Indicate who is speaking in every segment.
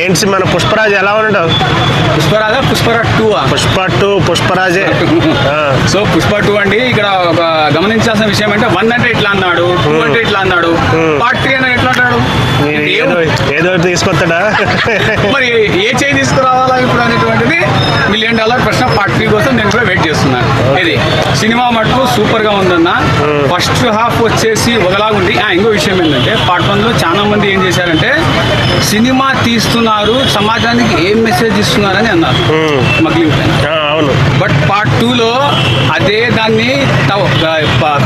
Speaker 1: ఏంటి మన పుష్పరాజ్ ఎలా ఉంటావు
Speaker 2: పుష్పరాజా పుష్పరాజ్ టూ
Speaker 1: పుష్ప టూ పుష్పరాజే. ఆ,
Speaker 2: సో పుష్ప టూ అండి ఇక్కడ ఒక గమనించాల్సిన విషయం అంటే వన్ అంటే ఇట్లా అన్నాడు టూ అంటే ఇట్లా అన్నాడు. పార్ట్ త్రీ అంటే ఎట్లా అంటాడు
Speaker 1: నేను
Speaker 2: ఏం-
Speaker 1: ఏదో తీసుకొస్తాడా?
Speaker 2: మరి ఏ చేయి తీసుకురావాలా ఇప్పుడు అనేటువంటిది మిలియన్ డాలర్ ప్రశ్న పార్ట్ త్రీ కోసం నేను కూడా వెయిట్ చేస్తున్నాను. ఇది సినిమా మటుకు సూపర్గా ఉందన్న. ఫస్ట్ హాఫ్ వచ్చేసి ఒకలాగుంది ఆ, ఇంకో విషయం ఏంటంటే పార్ట్ వన్లో చాలా మంది ఏం చేశారంటే సినిమా తీస్తున్నారు సమాజానికి ఏం మెసేజ్ ఇస్తున్నారని అన్నారు. స్మగ్లింగ్
Speaker 1: ఆ, అవును.
Speaker 2: బట్ పార్ట్ టూలో అదే దాన్ని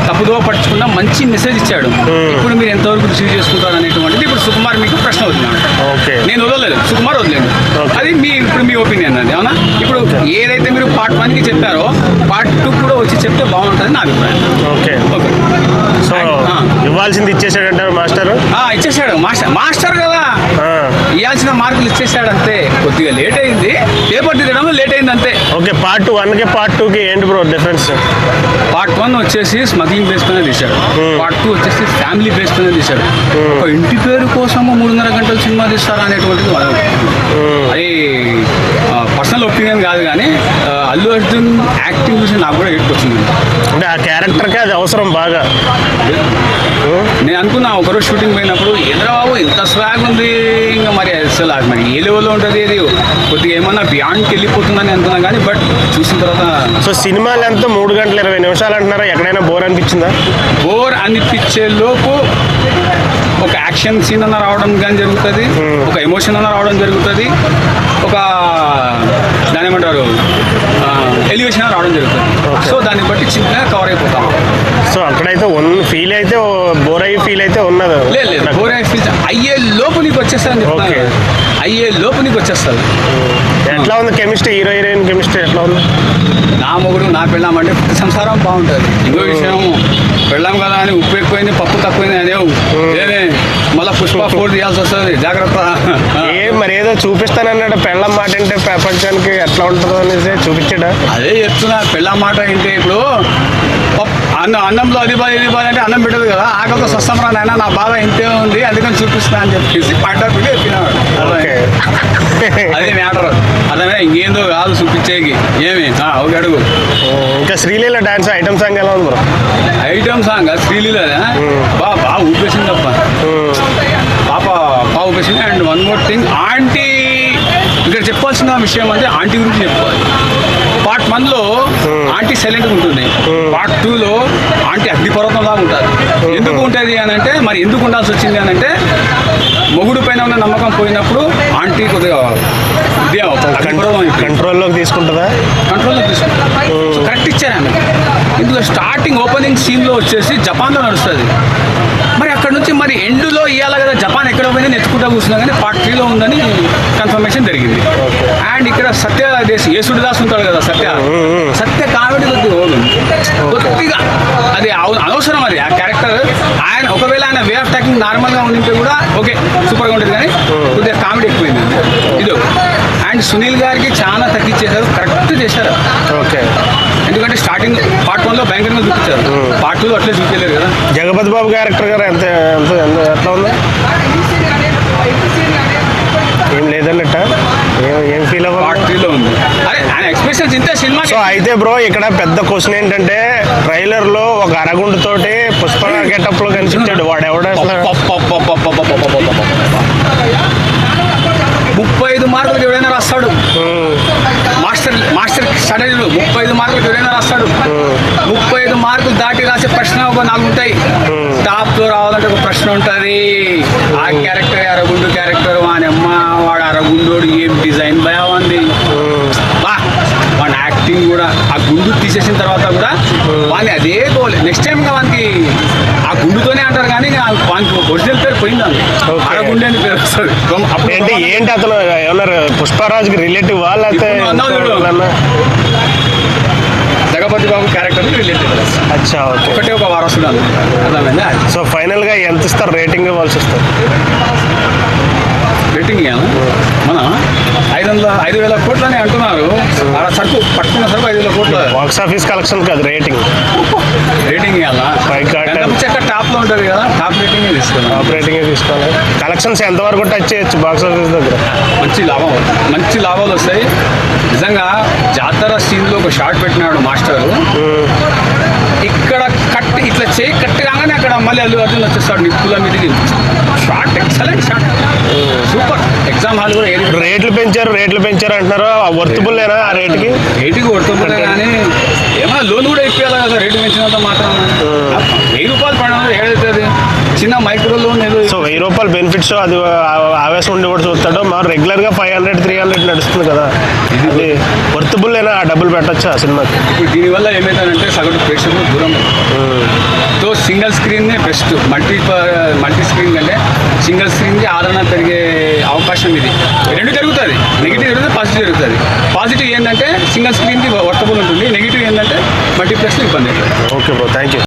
Speaker 2: తప్పుదో పట్టుకున్న మంచి మెసేజ్ ఇచ్చాడు. ఇప్పుడు మీరు ఎంతవరకు రిసీవ్ చేసుకుంటారు అనేటువంటిది ఇప్పుడు సుకుమార్ మీకు ప్రశ్న వదిలినాడు
Speaker 1: ఓకే.
Speaker 2: నేను వదలలేదు. సుకుమార్ వదలేదు.
Speaker 1: Okay.
Speaker 2: అది మీ ఇప్పుడు మీ ఒపీనియన్ అండి అవునా? ఇప్పుడు ఏదైతే మీరు పార్ట్ వన్కి చెప్పారో పార్ట్ టూ కూడా వచ్చి చెప్తే బాగుంటుంది నా అభిప్రాయం.
Speaker 1: ఓకే.
Speaker 2: ఓకే.
Speaker 1: సో. ఇవ్వాల్సింది ఇచ్చేసాడంట మాస్టర్?
Speaker 2: ఆ, ఇచ్చేసాడు. మాస్టర్ మాస్టర్ కదా. ఇవ్వాల్సిన మార్కులు ఇచ్చేసాడు అంతే కొద్దిగా లేట్ అయింది. పేపర్ దిగడంలో లేట్ అయింది అంతే.
Speaker 1: ఓకే పార్ట్ వన్కి పార్ట్ టూ కి ఏంటి బ్రో డిఫరెన్స్
Speaker 2: పార్ట్ వన్ వచ్చేసి స్మగ్లింగ్ బేస్ పైన తీశాడు. పార్ట్ టూ వచ్చేసి ఫ్యామిలీ బేస్ పైన తీశాడు. ఒక ఇంటి పేరు కోసము మూడున్నర గంటల సినిమా తీస్తారా అనేటువంటిది వాళ్ళ అది పర్సనల్ ఒపీనియన్ కాదు కానీ అల్లు అర్జున్ యాక్టింగ్ చూసి నాకు కూడా ఎట్టుకొచ్చింది
Speaker 1: అంటే ఆ క్యారెక్టర్కి అది అవసరం బాగా.
Speaker 2: నేను అనుకున్నా ఒకరోజు షూటింగ్ పోయినప్పుడు ఎదురాబాబు ఇంత స్వాగ్ ఉంది ఇంకా మరి అసలు అది మరి ఏ లెవెల్లో ఉంటుంది ఇది? కొద్దిగా ఏమన్నా బియాండ్కి వెళ్ళిపోతుందని అనుకున్నా కానీ బట్ చూసిన తర్వాత
Speaker 1: సో సినిమా లెంత్ మూడు గంటల ఇరవై నిమిషాలు అంటున్నారా? ఎక్కడైనా బోర్ అనిపించిందా?
Speaker 2: బోర్ అనిపించే లోపు ఒక యాక్షన్ సీన్ అన్న రావడం కానీ జరుగుతుంది. ఒక ఎమోషన్ అన్న రావడం జరుగుతుంది. ఒక దాని ఏమంటారు? ఎలివేషన్ రావడం జరుగుతుంది. సో దాన్ని బట్టి చిన్నగా కవర్ అయిపోతాం.
Speaker 1: సో అక్కడైతే వన్ ఫీల్ అయితే బోర్ అయ్యి ఫీల్ అయితే ఉన్నది.
Speaker 2: లేదు బోర్ ఫీల్ అయ్యే లోపు నీకు వచ్చేస్తుంది చెప్తాను
Speaker 1: Okay.
Speaker 2: అయ్యే లోపు నీకు వచ్చేస్తుంది.
Speaker 1: ఎట్లా ఉంది కెమిస్ట్రీ? హీరో హీరోయిన్ కెమిస్ట్రీ ఎట్లా ఉంది?
Speaker 2: నా మొగుడు నా పెళ్ళాం అంటే ప్రతి సంసారం బాగుంటుంది. ఇంకో విషయం పెళ్ళాం కదా అని ఉప్పు ఎక్కువైంది పప్పు తక్కువైంది అనేవు మళ్ళీ పుష్ప ఫోర్ తీయాల్సి వస్తుంది. జాగ్రత్త.
Speaker 1: ఏదో చూపిస్తానన్నాడు. పెళ్ళం మాట అంటే ప్రపంచానికి ఎట్లా ఉంటుందో అనేసి చూపించాడా?
Speaker 2: అదే చెప్తున్నా. పెళ్ళాం మాట ఏంటి ఇప్పుడు పప్- అన్నం అన్నంలో అది బాధ ఇది బాధ అంటే అన్నం పెట్టదు కదా. ఆకలితో సస్తమరా నాయన నా బాధ ఇంతే ఉంది అందుకని చూపిస్తా అని చెప్పేసి చెప్పినాడు.
Speaker 1: ఓకే.
Speaker 2: అదే మ్యాటర్. అదే ఇంకేందో కాదు చూపించేకి. ఏమి? ఒక అడుగు.
Speaker 1: ఇంకా శ్రీలీల డాన్స్ ఐటమ్ సాంగ్ ఎలా ఉంది బ్రో?
Speaker 2: ఐటమ్ సాంగ్ శ్రీలీల బా బాగా ఊపేసింది తప్ప పాప బాగా ఊపేసింది and one more thing aunty ఇక్కడ చెప్పాల్సిన విషయం అంటే ఆంటీ గురించి చెప్పుకోవాలి పార్ట్ వన్లో ఆంటీ సైలెంట్గా ఉంటుంది. పార్ట్ టూలో ఆంటీ అగ్నిపర్వతం లాగా ఉంటుంది ఎందుకు ఉంటుంది అని అంటే మరి ఎందుకు ఉండాల్సి వచ్చింది అని అంటే మొగుడు పైన ఉన్న నమ్మకం పోయినప్పుడు ఆంటీ కొద్దిగా
Speaker 1: కంట్రోల్లోకి తీసుకుంటుందా?
Speaker 2: కంట్రోల్లో తీసుకుంటారు సో కరెక్ట్ ఇచ్చారు ఆమె ఇందులో స్టార్టింగ్ ఓపెనింగ్ సీన్లో వచ్చేసి జపాన్లో నడుస్తుంది. మరి అక్కడ నుంచి మరి ఎండులో ఇవ్వాలి కదా జపాన్ ఎక్కడ పోయింది నెచ్చుకుంటా కూర్చున్నా కానీ పార్ట్ త్రీలో ఉందని కన్ఫర్మేషన్ జరిగింది. అండ్ ఇక్కడ సత్య దేశ్ యేసుడు దాస్ ఉంటాడు కదా సత్య. సత్య కామెడీ కొద్దిగా ఓపెన్ కొద్దిగా. అది అనవసరం అది ఆ క్యారెక్టర్ ఆయన ఒకవేళ ఆయన వే ఆఫ్ టాకింగ్ నార్మల్గా ఉండింటే కూడా ఓకే సూపర్గా ఉంటుంది కానీ కొద్దిగా కామెడీ ఎక్కువైంది ఇది ఒకటి. అండ్ సునీల్ గారికి చాలా తగ్గించేశారు కరెక్ట్ చేశారు
Speaker 1: ఓకే
Speaker 2: ఎందుకంటే స్టార్టింగ్ పార్ట్ వన్లో భయంకరంగా చూపించారు పార్ట్ టూలో అట్లే చూపించలేరు కదా
Speaker 1: జగపతి బాబు క్యారెక్టర్ గారు ఎంత ఎంత ఎంత- ఎట్లా ఉంది ఏం లేదన్నట్ట ఏం ఫీల్
Speaker 2: పార్ట్
Speaker 1: అవ్వాలి
Speaker 2: త్రీలో ఉంది అరే ఆయన ఎక్స్ప్రెషన్స్ ఇంతే సినిమా
Speaker 1: సో అయితే బ్రో ఇక్కడ పెద్ద క్వశ్చన్ ఏంటంటే ట్రైలర్లో ఒక అరగుండు తోటి పుష్ప గెటప్లో కనిపించాడు వాడు ఎవడ
Speaker 2: ముప్పై మార్కులకు ఎవరైనా రాస్తాడు? మాస్టర్ మాస్టర్ స్టడీలు ముప్పై ఐదు మార్కులకు ఎవరైనా రాస్తాడు? ముప్పై ఐదు మార్కులు దాటి రాసే ప్రశ్న ఒక నాలుగు ఉంటాయి. టాప్ రావాలంటే ఒక ప్రశ్న ఉంటుంది. ఆ క్యారెక్టర్ అరగుండు క్యారెక్టర్ వాని అమ్మ వాడు అరగుండోడు ఏం డిజైన్ భయావంది బా వాడి యాక్టింగ్ కూడా ఆ గుండు తీసేసిన తర్వాత కూడా వాని అదే గోల్ నెక్స్ట్ టైం వానికి ఒరిజినల్ పేరు అని వస్తుంది.
Speaker 1: ఏంటి ఏంటి అతను ఏమన్నారు? పుష్పరాజుకి రిలేటివ్. ఎవరన్నా?
Speaker 2: జగపతి బాబు క్యారెక్టర్ రిలేటెడ్
Speaker 1: అచ్చా ఓకే.
Speaker 2: ఒకటే ఒక అంతే అర్థమైందా?
Speaker 1: సో ఫైనల్గా ఎంత ఇస్తారు? రేటింగ్ ఇవ్వాల్సి వస్తుంది.
Speaker 2: రేటింగ్ మన ఐదు వందల ఐదు వేల కోట్లు అని అంటున్నారు ఆడ సరుకు పట్టుకున్న సరుకు ఐదు వేల కోట్లు.
Speaker 1: బాక్స్ ఆఫీస్ కలెక్షన్ కాదు రేటింగ్.
Speaker 2: రేటింగ్ ఇవ్వాలా ఉంటుంది కదా? టాప్ రేటింగ్ ఇది తీసుకోవాలి
Speaker 1: ఆపరేటింగ్ తీసుకోవాలి. కలెక్షన్స్ ఎంతవరకు టచ్ చేయొచ్చు బాక్స్ ఆఫీస్ దగ్గర.
Speaker 2: మంచి లాభం. మంచి లాభాలు వస్తాయి. నిజంగా జాతర సీన్లో ఒక షార్ట్ పెట్టినాడు మాస్టర్. ఇక్కడ కట్ ఇట్లా చేయి కట్ కాగానే అక్కడ మళ్ళీ అల్లు అర్జున్ వచ్చేస్తాడు నిప్పుల మీదకి. Shot excellent shot super exam hall కూడా
Speaker 1: రేట్లు పెంచారు రేట్లు పెంచారు అంటున్నారు. వర్తబుల్ లేనా ఆ రేటుకి
Speaker 2: రేటుకి కొడుతుంటే కానీ ఏమైనా లోన్ కూడా ఇప్పించాలి కదా రేటు పెంచినంత మాత్రం. రూపాయలు ఏదైతుంది చిన్న మైక్రో లోన్ ఏదో
Speaker 1: సో వెయ్యి రూపాయలు బెనిఫిట్స్ అది ఆవేశం ఉండి కూడా చూస్తాడు. మా రెగ్యులర్గా ఫైవ్ హండ్రెడ్ త్రీ హండ్రెడ్ నడుస్తుంది కదా. ఇది వర్తబుల్ ఆ డబ్బులు పెట్టొచ్చా ఆ సినిమాకి?
Speaker 2: ఇప్పుడు దీనివల్ల ఏమవుతుందంటే సగటు ప్రేక్షకులు దూరం so single screen best multi multi screen కంటే సింగిల్ స్క్రీన్కి ఆదరణ పెరిగే అవకాశం ఇది. రెండు జరుగుతుంది. నెగిటివ్ జరుగుతుంది పాజిటివ్ జరుగుతుంది. పాజిటివ్ ఏంటంటే సింగిల్ స్క్రీన్కి వర్తబుల్ ఉంటుంది. నెగిటివ్ ఏంటంటే మల్టీప్లెక్స్లో ఇబ్బంది
Speaker 1: ఓకే బ్రో థ్యాంక్ యూ